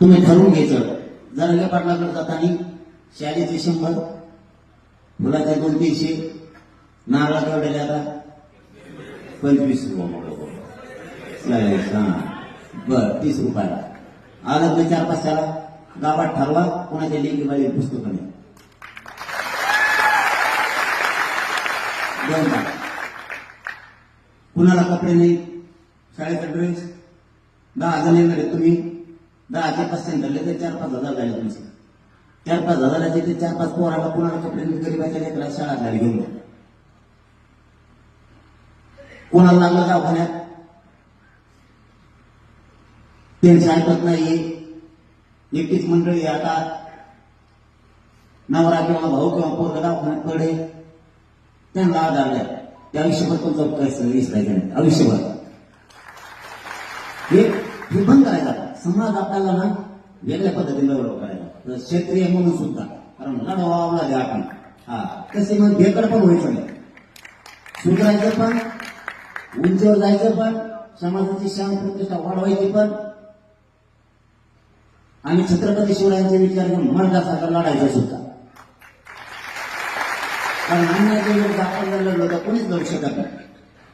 तुम्ही ठरवून घ्यायचं. जरंगे पाटलाकडे जाताना शाळेचे शंभर फुलाचे दोन तीनशे नारळा केवढ्या आता पंचवीस रुपये हा. बर तीस रुपयाला. आला तुम्ही चार पाच त्याला. गावात ठरवा कोणाच्या लेखी बाई पुस्तकं नाही दोन कुणाला कपडे नाही? शाळेचा ड्रेस दहा जण येणार आहे तुम्ही. दहा ते पाच सेंटरले तर चार पाच हजार झाले तुमचे. चार पाच हजाराचे ते चार पाच पोराला कोणाला कपडे गरीबाच्या लेकरा शाळा झाली घेऊन कोणाला लागलं दवाखान्यात? त्यांची ऐकत नाही एकटीच मंडळी आता. नवरा किंवा भाऊ किंवा पोरगा दवाखान्यात पडे त्यांना आधारलाय त्या आयुष्यभर पण जप करायचं विसरायचं नाही आयुष्यभर. हे हे बंद करायचं समाज आपल्याला ना वेगळ्या पद्धतीने डेव्हलप करायचा. क्षेत्रीय म्हणून सुद्धा. कारण लढवावं लागेल आपण. हा तसे मग बेकड पण व्हायचं नाही सुधारायचं पण उंचीवर जायचं पण समाजाची शांत प्रतिष्ठा वाढवायची पण. आणि छत्रपती शिवरायांचे विचार घेऊन मर्दासारखा लढायचं सुद्धा. कारण अन्याय आपण जर लढलो तर कोणीच लढू शकत नाही.